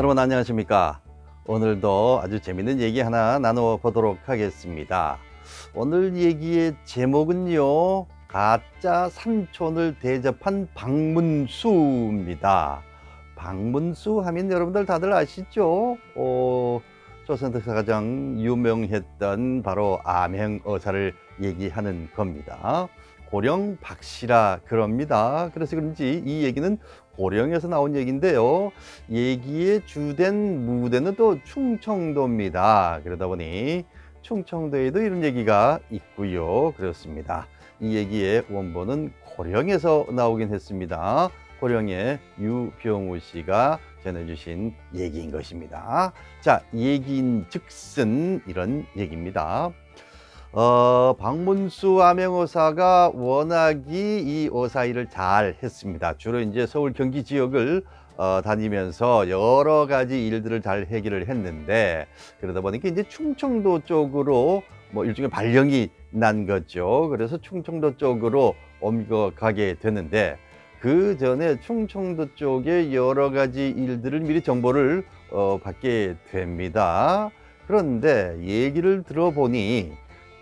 여러분 안녕하십니까? 오늘도 아주 재밌는 얘기 하나 나누어 보도록 하겠습니다. 오늘 얘기의 제목은요. 가짜 삼촌을 대접한 박문수입니다. 박문수 하면 여러분들 다들 아시죠? 어, 조선에서 가장 유명했던 바로 암행어사를 얘기하는 겁니다. 고령 박씨라 그럽니다. 그래서 그런지 이 얘기는 고령에서 나온 얘기인데요. 얘기의 주된 무대는 또 충청도입니다. 그러다 보니 충청도에도 이런 얘기가 있고요. 그렇습니다. 이 얘기의 원본은 고령에서 나오긴 했습니다. 고령의 유병우 씨가 전해주신 얘기인 것입니다. 자, 얘기인 즉슨 이런 얘기입니다. 어, 박문수 암행어사가 워낙이 이 어사 일을 잘 했습니다. 주로 이제 서울 경기 지역을 어, 다니면서 여러 가지 일들을 잘 해결을 했는데 그러다 보니까 이제 충청도 쪽으로 뭐 일종의 발령이 난 거죠. 그래서 충청도 쪽으로 옮겨가게 되는데 그 전에 충청도 쪽에 여러 가지 일들을 미리 정보를 어, 받게 됩니다. 그런데 얘기를 들어보니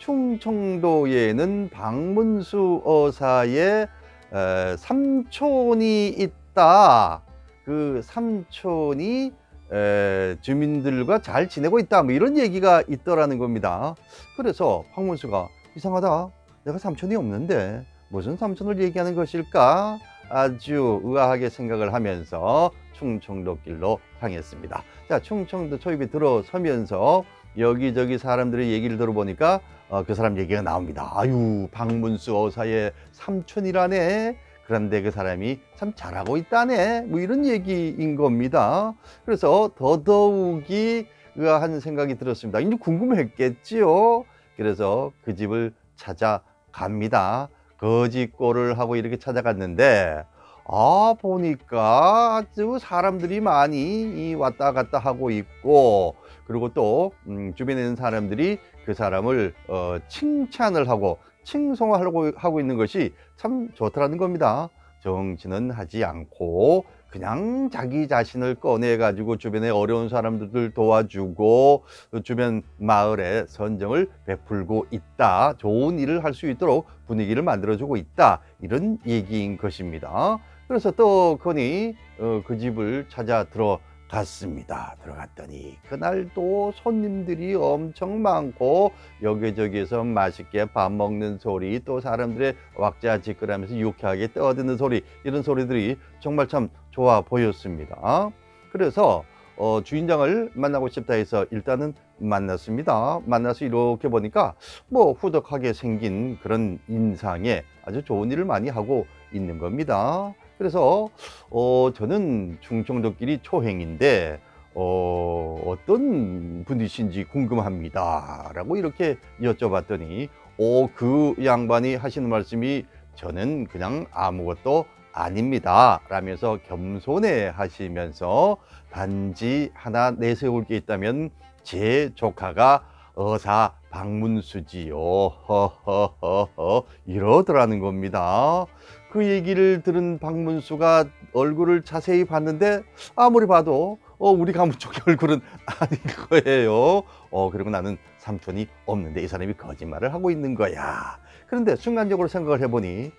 충청도에는 박문수 어사의 에, 삼촌이 있다. 그 삼촌이 에, 주민들과 잘 지내고 있다. 뭐 이런 얘기가 있더라는 겁니다. 그래서 박문수가 이상하다. 내가 삼촌이 없는데 무슨 삼촌을 얘기하는 것일까? 아주 의아하게 생각을 하면서 충청도 길로 향했습니다. 자, 충청도 초입에 들어서면서 여기저기 사람들의 얘기를 들어보니까 어, 그 사람 얘기가 나옵니다. 아유, 박문수 어사의 삼촌이라네. 그런데 그 사람이 참 잘하고 있다네. 뭐 이런 얘기인 겁니다. 그래서 더더욱이 의아한 생각이 들었습니다. 이제 궁금했겠지요. 그래서 그 집을 찾아갑니다. 거짓골을 하고 이렇게 찾아갔는데 아 보니까 아주 사람들이 많이 이 왔다 갔다 하고 있고 그리고 또 음, 주변에 있는 사람들이 그 사람을 어, 칭찬을 하고 칭송하고 하고 있는 것이 참 좋더라는 겁니다. 정치는 하지 않고 그냥 자기 자신을 꺼내 가지고 주변에 어려운 사람들을 도와주고 주변 마을에 선정을 베풀고 있다. 좋은 일을 할 수 있도록 분위기를 만들어주고 있다. 이런 얘기인 것입니다. 그래서 또 거니 어, 그 집을 찾아 들어갔습니다. 들어갔더니 그날 또 손님들이 엄청 많고 여기저기서 맛있게 밥 먹는 소리 또 사람들의 왁자지껄하면서 유쾌하게 떠드는 소리 이런 소리들이 정말 참 좋아 보였습니다. 그래서 어, 주인장을 만나고 싶다 해서 일단은 만났습니다. 만나서 이렇게 보니까 뭐 후덕하게 생긴 그런 인상에 아주 좋은 일을 많이 하고 있는 겁니다. 그래서 어, 저는 충청도끼리 초행인데 어, 어떤 분이신지 궁금합니다. 라고 이렇게 여쭤봤더니 어, 그 양반이 하시는 말씀이 저는 그냥 아무것도 아닙니다. 라면서 겸손해 하시면서 단지 하나 내세울 게 있다면 제 조카가 어사 박문수지요. 허허허허 이러더라는 겁니다. 그 얘기를 들은 박문수가 얼굴을 자세히 봤는데 아무리 봐도 어, 우리 가문 쪽의 얼굴은 아닌 거예요. 어, 그리고 나는 삼촌이 없는데 이 사람이 거짓말을 하고 있는 거야. 그런데 순간적으로 생각을 해보니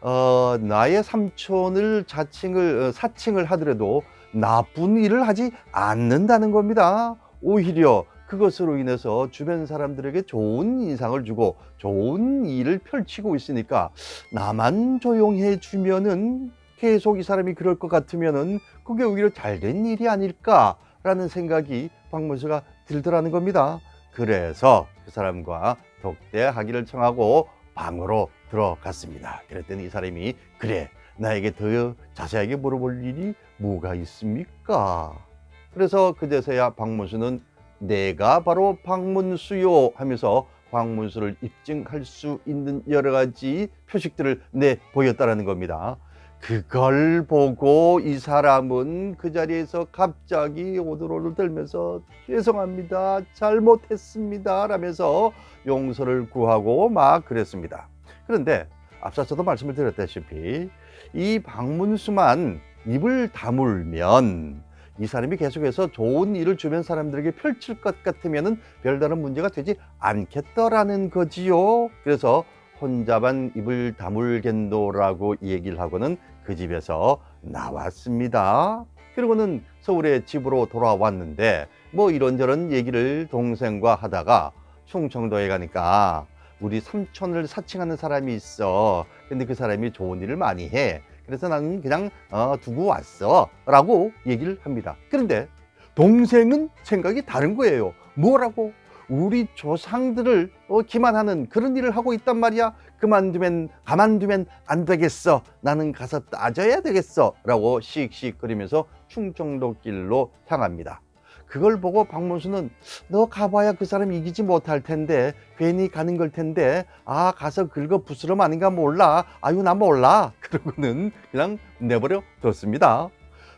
어, 나의 삼촌을 자칭을 어, 사칭을 하더라도 나쁜 일을 하지 않는다는 겁니다. 오히려 그것으로 인해서 주변 사람들에게 좋은 인상을 주고 좋은 일을 펼치고 있으니까 나만 조용해 주면은 계속 이 사람이 그럴 것 같으면은 그게 오히려 잘 된 일이 아닐까라는 생각이 박문수가 들더라는 겁니다. 그래서 그 사람과 독대하기를 청하고 방으로 들어갔습니다. 그랬더니 이 사람이 그래 나에게 더 자세하게 물어볼 일이 뭐가 있습니까? 그래서 그제서야 박문수는 내가 바로 박문수요 하면서 박문수를 입증할 수 있는 여러 가지 표식들을 내 보였다라는 겁니다. 그걸 보고 이 사람은 그 자리에서 갑자기 오들오들 떨면서 죄송합니다. 잘못했습니다. 라면서 용서를 구하고 막 그랬습니다. 그런데 앞서서도 말씀을 드렸다시피 이 박문수만 입을 다물면 이 사람이 계속해서 좋은 일을 주변 사람들에게 펼칠 것 같으면은 별다른 문제가 되지 않겠더라는 거지요. 그래서 혼자만 입을 다물겐도라고 얘기를 하고는 그 집에서 나왔습니다. 그리고는 서울에 집으로 돌아왔는데 뭐 이런저런 얘기를 동생과 하다가 충청도에 가니까 우리 삼촌을 사칭하는 사람이 있어. 근데 그 사람이 좋은 일을 많이 해. 그래서 나는 그냥 어, 두고 왔어. 라고 얘기를 합니다. 그런데 동생은 생각이 다른 거예요. 뭐라고? 우리 조상들을 어, 기만하는 그런 일을 하고 있단 말이야. 그만두면 가만두면 안 되겠어. 나는 가서 따져야 되겠어. 라고 씩씩거리면서 충청도 길로 향합니다. 그걸 보고 박문수는 너 가봐야 그 사람 이기지 못할 텐데 괜히 가는 걸 텐데 아 가서 긁어 부스럼 아닌가 몰라 아유 나 몰라 그러고는 그냥 내버려 뒀습니다.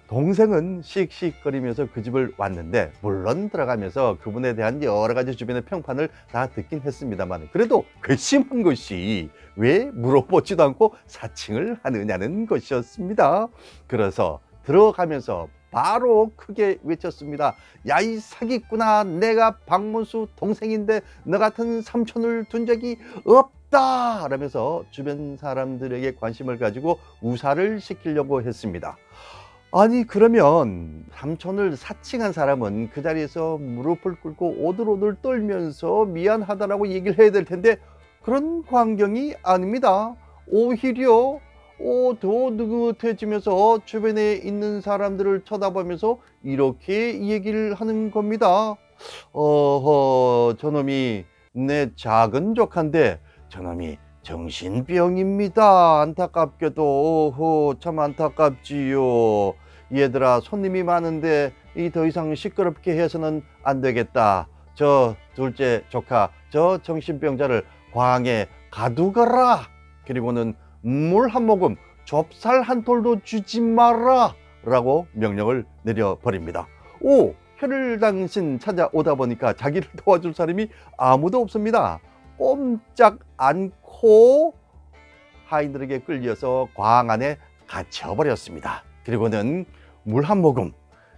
동생은 씩씩거리면서 그 집을 왔는데 물론 들어가면서 그분에 대한 여러 가지 주변의 평판을 다 듣긴 했습니다만 그래도 괘씸한 것이 왜 물어보지도 않고 사칭을 하느냐는 것이었습니다. 그래서 들어가면서 바로 크게 외쳤습니다. 야 이 사기꾼아 내가 박문수 동생인데 너 같은 삼촌을 둔 적이 없다 라면서 주변 사람들에게 관심을 가지고 우사를 시키려고 했습니다. 아니 그러면 삼촌을 사칭한 사람은 그 자리에서 무릎을 꿇고 오들오들 떨면서 미안하다라고 얘기를 해야 될 텐데 그런 광경이 아닙니다. 오히려 오, 더 느긋해지면서 주변에 있는 사람들을 쳐다보면서 이렇게 얘기를 하는 겁니다. 어허, 저놈이 내 작은 조카인데 저놈이 정신병입니다. 안타깝게도 어허, 참 안타깝지요. 얘들아 손님이 많은데 이 더 이상 시끄럽게 해서는 안 되겠다. 저 둘째 조카 저 정신병자를 광에 가두거라. 그리고는 물 한 모금 좁쌀 한 톨도 주지 마라 라고 명령을 내려버립니다. 오 혈을 당신 찾아오다 보니까 자기를 도와줄 사람이 아무도 없습니다. 꼼짝 않고 하인들에게 끌려서 광 안에 갇혀버렸습니다. 그리고는 물 한 모금,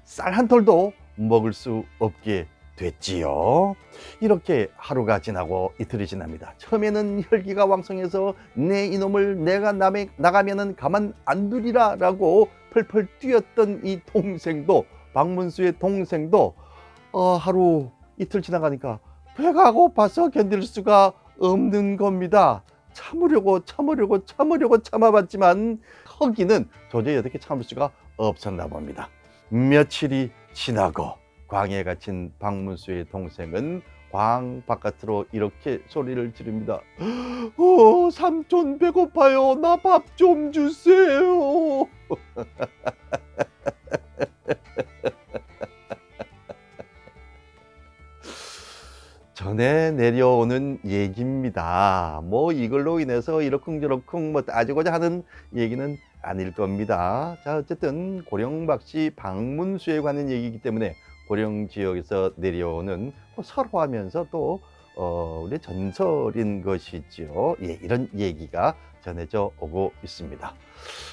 쌀 한 톨도 먹을 수 없게 됐지요. 이렇게 하루가 지나고 이틀이 지납니다. 처음에는 혈기가 왕성해서 내 이놈을 내가 남에 나가면은 가만 안 두리라 라고 펄펄 뛰었던 이 동생도 박문수의 동생도 어, 하루 이틀 지나가니까 배가 고파서 견딜 수가 없는 겁니다. 참으려고 참으려고 참으려고 참아봤지만 허기는 도저히 어떻게 참을 수가 없었나 봅니다. 며칠이 지나고 광에 갇힌 박문수의 동생은 광 바깥으로 이렇게 소리를 지릅니다. 어, 삼촌 배고파요. 나 밥 좀 주세요. 전에 내려오는 얘기입니다. 뭐 이걸로 인해서 이러쿵저러쿵 뭐 따지고자 하는 얘기는 아닐 겁니다. 자 어쨌든 고령박씨 방문수에 관한 얘기이기 때문에 고령 지역에서 내려오는 뭐 설화하면서 또 어, 우리 전설인 것이지요. 예, 이런 얘기가 전해져 오고 있습니다.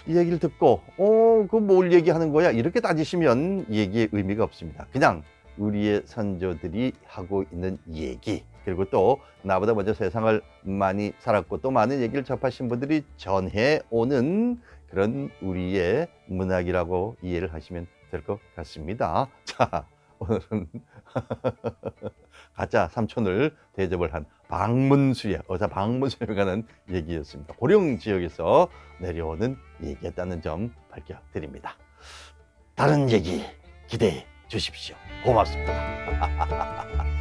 이 얘기를 듣고 어, 그 뭘 얘기하는 거야? 이렇게 따지시면 얘기의 의미가 없습니다. 그냥 우리의 선조들이 하고 있는 얘기 그리고 또 나보다 먼저 세상을 많이 살았고 또 많은 얘기를 접하신 분들이 전해 오는 그런 우리의 문학이라고 이해를 하시면 될 것 같습니다. 자, 오늘은 가짜 삼촌을 대접을 한 방문수의 어사 방문수에 관한 얘기였습니다. 고령 지역에서 내려오는 얘기였다는 점 밝혀드립니다. 다른 얘기 기대해 주십시오. 고맙습니다.